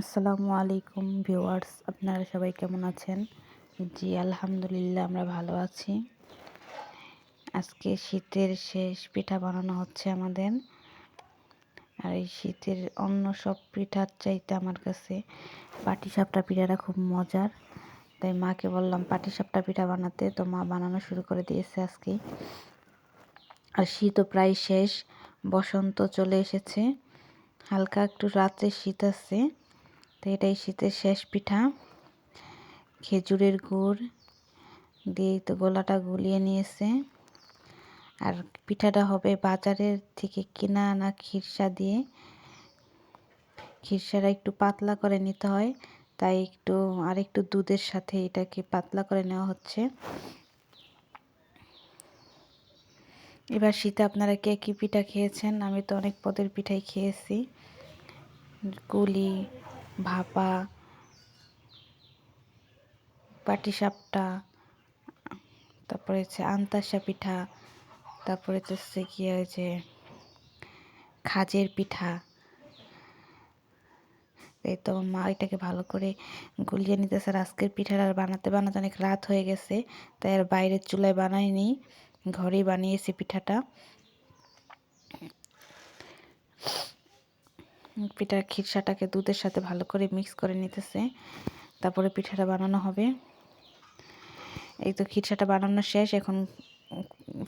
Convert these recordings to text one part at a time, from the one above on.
আসসালামু আলাইকুম ভিউয়ার্স, আপনারা সবাই কেমন আছেন? জি, আলহামদুলিল্লাহ, আমরা ভালো আছি। আজকে শীতের শেষ পিঠা বানানো হচ্ছে আমাদের। আর এই শীতের অন্য সব পিঠার চাইতে আমার কাছে পাটিসাপটা পিঠাটা খুব মজার। তাই মাকে বললাম, পাটিসাপটা পিঠা বানাতে। তো মা বানানো শুরু করে দিয়েছে আজকে। আর শীতও প্রায় শেষ, বসন্ত চলে এসেছে। হালকা একটু রাতে শীত আছে। তো এটাই শীতের শেষ পিঠা। খেজুরের গুড় দিয়ে তো গোলাটা গুলিয়ে নিয়েছে। আর পিঠাটা হবে বাজারের থেকে কিনা আনা খিরসা দিয়ে। খিরসাটা একটু পাতলা করে নিতে হয়, তাই একটু আর একটু দুধের সাথে এটাকে পাতলা করে নেওয়া হচ্ছে। এবার শীতে আপনারা কে কী পিঠা খেয়েছেন? আমি তো অনেক পদের পিঠাই খেয়েছি। কুলি ভাপা, পাটিসাপটা, তারপরে হচ্ছে আন্তাসা পিঠা, তারপরে হচ্ছে কি হয়েছে খাজের পিঠা। এই তো মা এটাকে ভালো করে গুলিয়ে নিতেছে আর আজকের পিঠাটা আর বানাতে বানাতে অনেক রাত হয়ে গেছে, তাই আর বাইরের চুলায় বানাইনি, ঘরেই বানিয়েছি পিঠাটা। পিঠার খিরসাটাকে দুধের সাথে ভালো করে মিক্স করে নিতেছে। তারপরে পিঠাটা বানানো হবে। এই তো খিরসাটা বানানো শেষ। এখন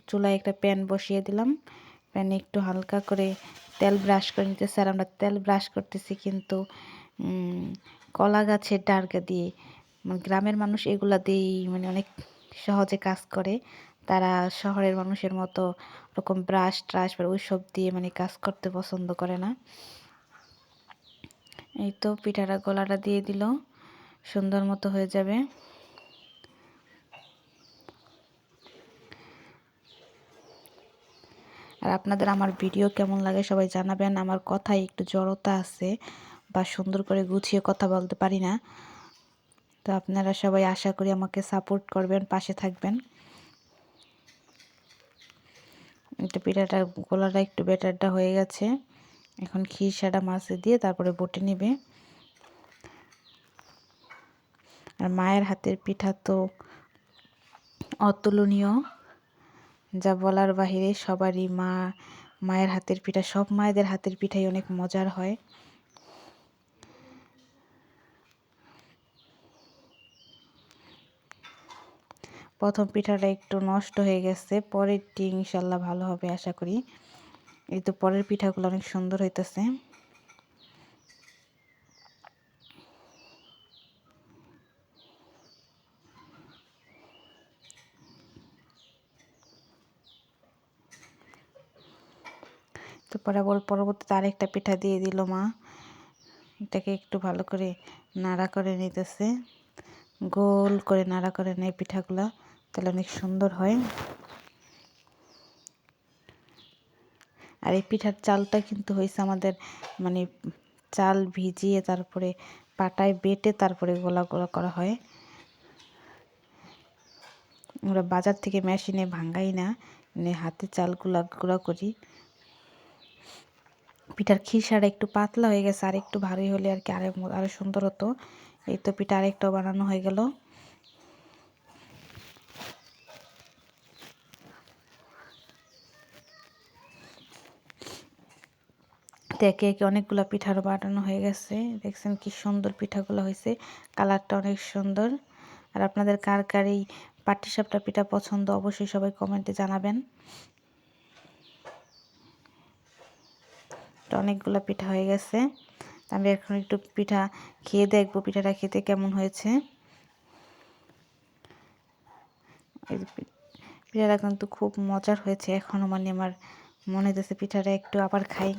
চুলায় একটা প্যান বসিয়ে দিলাম। প্যানে একটু হালকা করে তেল ব্রাশ করে নিতেছে। আর আমরা তেল ব্রাশ করতেছি কিন্তু কলা গাছের ডারগা দিয়ে। মানে গ্রামের মানুষ এগুলা দিয়েই মানে অনেক সহজে কাজ করে। তারা শহরের মানুষের মতো ওরকম ব্রাশ ট্রাশ ওইসব দিয়ে মানে কাজ করতে পছন্দ করে না। এই তো পিঠাটা গলাটা দিয়ে দিল, সুন্দর মতো হয়ে যাবে। আর আপনাদের আমার ভিডিও কেমন লাগে সবাই জানাবেন, আমার কথায় একটু জড়তা আছে বা সুন্দর করে গুছিয়ে কথা বলতে পারি না। তো আপনারা সবাই আশা করি আমাকে সাপোর্ট করবেন, পাশে থাকবেন। এটা পিঠাটা গোলাটা একটু বেটারটা হয়ে গেছে। এখন খিরসাটা মাছে দিয়ে তারপরে বটে নেবে। আর মায়ের হাতের পিঠা তো অতুলনীয়, যা বলার বাহিরে সবারই মা, মায়ের হাতের পিঠা, সব মায়েদের হাতের পিঠাই অনেক মজার হয়। প্রথম পিঠাটা একটু নষ্ট হয়ে গেছে, পরেরটি ইনশাল্লাহ ভালো হবে, আশা করি। এই তো পরের পিঠাগুলো অনেক সুন্দর হইতেছে। তো পরবর্তীতে আরেকটা পিঠা দিয়ে দিল মা। এটাকে একটু ভালো করে নাড়া করে নিতেছে। গোল করে নাড়া করে নেয় পিঠাগুলা, তাহলে অনেক সুন্দর হয়। আর এই পিঠার চালটা কিন্তু হয়েছে আমাদের মানে চাল ভিজিয়ে তারপরে পাটায় বেটে তারপরে গোলা গোলা করা হয়। আমরা বাজার থেকে মেশিনে ভাঙ্গাই না মানে হাতে চাল চালগুলা গুঁড়া করি। পিঠার খিসাটা একটু পাতলা হয়ে গেছে আর একটু ভারী হলে আর কি আরও আরও সুন্দর হতো। এই তো পিঠা আরেকটাও বানানো হয়ে গেল। একে একে অনেকগুলো পিঠার বানানো হয়ে গেছে। দেখছেন কি সুন্দর পিঠাগুলো হয়েছে। কালারটা অনেক সুন্দর। আর আপনাদের কার কার এই পাটিসাপটা পিঠা পছন্দ অবশ্যই সবাই কমেন্টে জানাবেন। অনেকগুলো পিঠা হয়ে গেছে। আমি এখন একটু পিঠা খেয়ে দেখব, পিঠাটা খেতে কেমন হয়েছে। পিঠাটা কিন্তু খুব মজার হয়েছে। এখনও মানে আমার মনে হতেছে পিঠাটা একটু আবার খাই।